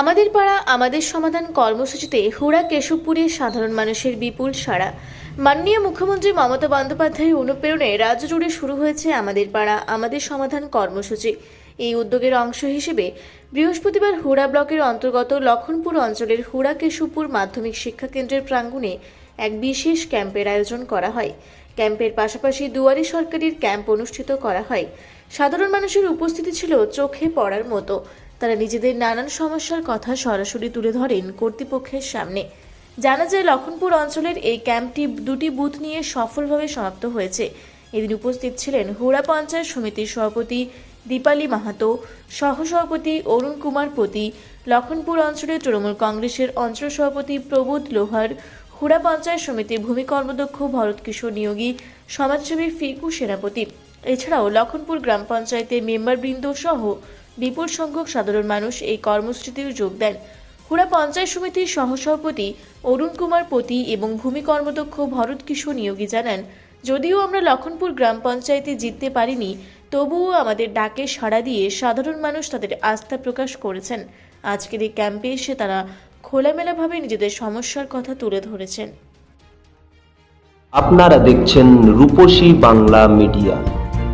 আমাদের পাড়া, আমাদের সমাধান কর্মসূচিতে হুড়া কেশবপুরে সাধারণ মানুষের বিপুল সাড়া। মাননীয় মুখ্যমন্ত্রী মমতা বন্দ্যোপাধ্যায়ের অনুপ্রেরণে রাজ্য জুড়ে শুরু হয়েছে আমাদের পাড়া, আমাদের সমাধান কর্মসূচি। এই উদ্যোগের অংশ হিসেবে বৃহস্পতিবার হুড়া ব্লকের অন্তর্গত লক্ষণপুর অঞ্চলের হুড়া কেশবপুর মাধ্যমিক শিক্ষা কেন্দ্রের প্রাঙ্গণে এক বিশেষ ক্যাম্পের আয়োজন করা হয়। ক্যাম্পের পাশাপাশি দুয়ারি সরকারের ক্যাম্প অনুষ্ঠিত করা হয়। সাধারণ মানুষের উপস্থিতি ছিল চোখে পড়ার মতো। তারা নিজেদের নানান সমস্যার কথা সরাসরি তুলে ধরেন কর্তৃপক্ষের সামনে। জানা যায়, লক্ষণপুর অঞ্চলের এই ক্যাম্পটি দুটি বুথ নিয়ে সফলভাবে সমাপ্ত হয়েছে। এদিন উপস্থিত ছিলেন হুড়া পঞ্চায়েত সমিতির সভাপতি দীপালি মাহাতো, সহসভাপতি অরুণ কুমার পতি, লক্ষণপুর অঞ্চলের তৃণমূল কংগ্রেসের অঞ্চল সভাপতি প্রবোধ লোহার, হুড়া পঞ্চায়েত সমিতির ভূমি কর্মদক্ষ ভরত কিশোর নিয়োগী, সমাজসেবী ফিকু সেনাপতি। এছাড়াও লক্ষণপুর গ্রাম পঞ্চায়েতের মেম্বারবৃন্দ সহ বিপুল সংখ্যক সাধারণ মানুষ এই কর্মসূচিতে যোগ দেন। হুড়া পঞ্চায়েত সমিতির সহসভাপতি অরুণ কুমার পতি এবং ভূমি কর্মদক্ষ ভরত কিশোর নিয়োগী জানান, যদিও আমরা লক্ষণপুর গ্রাম পঞ্চায়েতে জিততে পারিনি, তবুও আমাদের ডাকে সাড়া দিয়ে সাধারণ মানুষ তাদের আস্থা প্রকাশ করেছেন। আজকের এই ক্যাম্পে এসে তারা খোলামেলাভাবে নিজেদের সমস্যার কথা তুলে ধরেছেন। আপনারা দেখছেন রূপসী Bangla media.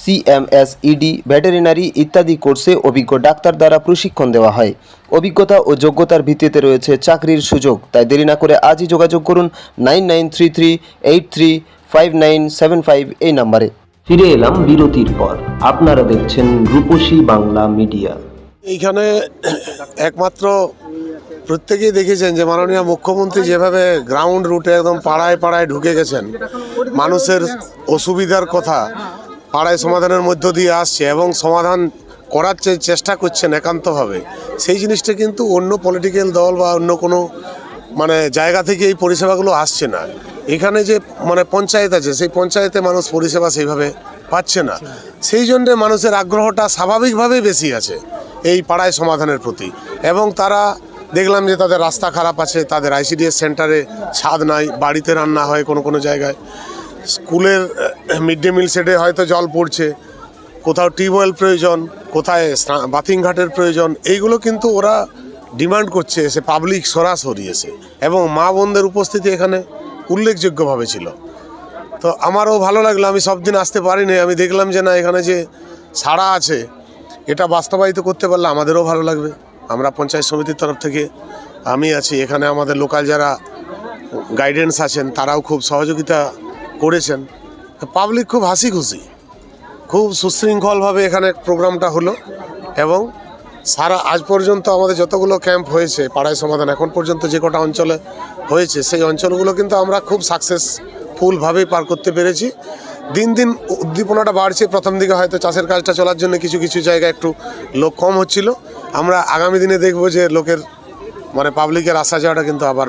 CMS ED veterinary ইত্যাদি কোর্সে অভিজ্ঞ ডাক্তার দ্বারা প্রশিক্ষণ দেওয়া হয়। অভিজ্ঞতা ও যোগ্যতার ভিত্তিতে রয়েছে চাকরির সুযোগ। তাই দেরি না করে আজই যোগাযোগ করুন nine nine three three eight three five nine seven five এই নাম্বারে। ফিরে এলাম বিরতির পর। আপনারা দেখছেন রূপসী বাংলা মিডিয়া। এইখানে একমাত্র প্রত্যেকেই দেখেছেন যে মাননীয় মুখ্যমন্ত্রী যেভাবে গ্রাউন্ড রুটে একদম পাড়ায় পাড়ায় ঢুকে গেছেন মানুষের অসুবিধার কথা পাড়ায় সমাধানের মধ্য দিয়ে আসছে এবং সমাধান করার চেষ্টা করছেন একান্তভাবে, সেই জিনিসটা কিন্তু অন্য পলিটিক্যাল দল বা অন্য কোনো মানে জায়গা থেকে এই পরিষেবাগুলো আসছে না। এখানে যে মানে পঞ্চায়েত আছে, সেই পঞ্চায়েতে মানুষ পরিষেবা সেইভাবে পাচ্ছে না। সেই জন্যে মানুষের আগ্রহটা স্বাভাবিকভাবেই বেশি আছে এই পাড়ায় সমাধানের প্রতি। এবং তারা দেখলাম যে তাদের রাস্তা খারাপ আছে, তাদের আইসিডিএস সেন্টারে ছাদ নাই, বাড়িতে রান্না হয় কোনো কোনো জায়গায়। স্কুলের মিড ডে মিল সেটে হয়তো জল পড়ছে, কোথাও টিউবওয়েল প্রয়োজন, কোথায় স্না- বাথিং ঘাটের প্রয়োজন, এইগুলো কিন্তু ওরা ডিমান্ড করছে, এসে পাবলিক সরাসরি এসে। এবং মা বোনদের উপস্থিতি এখানে উল্লেখযোগ্যভাবে ছিল। তো আমারও ভালো লাগল, আমি সব দিন আসতে পারিনি, আমি দেখলাম যে না, এখানে যে সাড়া আছে, এটা বাস্তবায়িত করতে পারলে আমাদেরও ভালো লাগবে। আমরা পঞ্চায়েত সমিতির তরফ থেকে আমি আছি, এখানে আমাদের লোকাল যারা গাইডেন্স আছেন, তারাও খুব সহযোগিতা করেছেন। পাবলিক খুব হাসি খুশি খুব সুশৃঙ্খলভাবে এখানে প্রোগ্রামটা হলো এবং সারা আজ পর্যন্ত আমাদের যতগুলো ক্যাম্প হয়েছে, পাড়ায় সমাধান, এখন পর্যন্ত যে কটা অঞ্চলে হয়েছে, সেই অঞ্চলগুলো কিন্তু আমরা খুব সাকসেসফুলভাবেই পার করতে পেরেছি। দিন দিন উদ্দীপনাটা বাড়ছে, প্রথম দিকে হয়তো চাষের কাজটা চলার জন্য কিছু কিছু জায়গায় একটু লোক কম হচ্ছিল। আমরা আগামী দিনে দেখব যে লোকের মানে পাবলিকের আসা যাওয়াটা কিন্তু আবার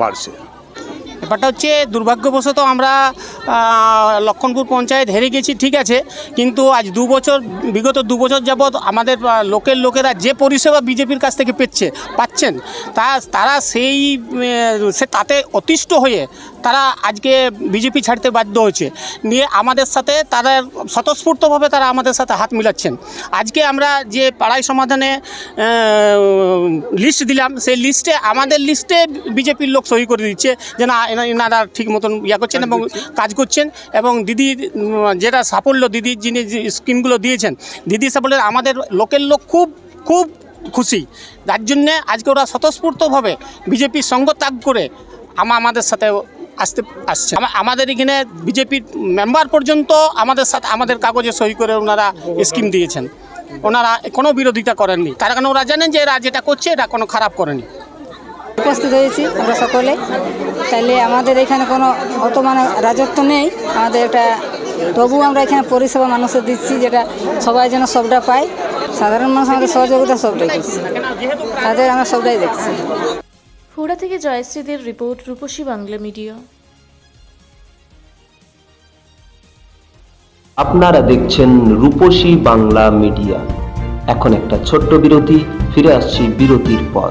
বাড়ছে। ব্যাপারটা হচ্ছে দুর্ভাগ্যবশত আমরা লক্ষণপুর পঞ্চায়েত হেরে গেছি, ঠিক আছে। কিন্তু আজ দু বছর, বিগত দু বছর যাবৎ আমাদের লোকের লোকেরা যে পরিষেবা বিজেপির কাছ থেকে পেচ্ছে, পাচ্ছেন, তা, তারা সেই সে তাতে অতিষ্ঠ হয়ে তারা আজকে বিজেপি ছাড়তে বাধ্য হয়েছে। নিয়ে আমাদের সাথে তারা স্বতঃস্ফূর্তভাবে তারা আমাদের সাথে হাত মিলাচ্ছেন। আজকে আমরা যে পাড়াই সমাধানে লিস্ট দিলাম সেই লিস্টে আমাদের লিস্টে বিজেপির লোক সই করে দিচ্ছে যে না এনা- এনারা ঠিক মতন ইয়া করছেন এবং কাজ করছেন এবং দিদির উম, যেটা সাফল্য দিদির যিনি যে স্কিমগুলো দিয়েছেন দিদি সাফল্যের আমাদের লোকের লোক খুব খুব খুশি। যার জন্যে আজকে ওরা স্বতঃস্ফূর্তভাবে বিজেপির সঙ্গ ত্যাগ করে আমা আমাদের সাথে আসতে আসছে। আমাদের এখানে বিজেপির মেম্বার পর্যন্ত আমাদের সাথে আমাদের কাগজে সই করে ওনারা স্কিম দিয়েছেন। ওনারা কোনো বিরোধিতা করেননি। তার কারণ ওরা জানেন যে এরা যেটা করছে, এটা কোনো খারাপ করেনি। উপস্থিত হয়েছি আমরা সকলে। তাইলে আমাদের এখানে কোনো অত মানে রাজত্ব নেই। আমাদের একটা তবু আমরা এখানে পরিষেবা মানুষের দিচ্ছি, যেটা সবাই যেন সবটা পায়। সাধারণ মানুষ আমাদের সহযোগিতা সবটাই করছে। তাদের আমরা সবটাই দেখছি। হুড়া থেকে জয়শ্রীদের রিপোর্ট রূপসী বাংলা মিডিয়া। আপনারা দেখছেন রূপসী বাংলা মিডিয়া। এখন একটা ছোট্ট বিরতি, ফিরে আসছি বিরতির পর।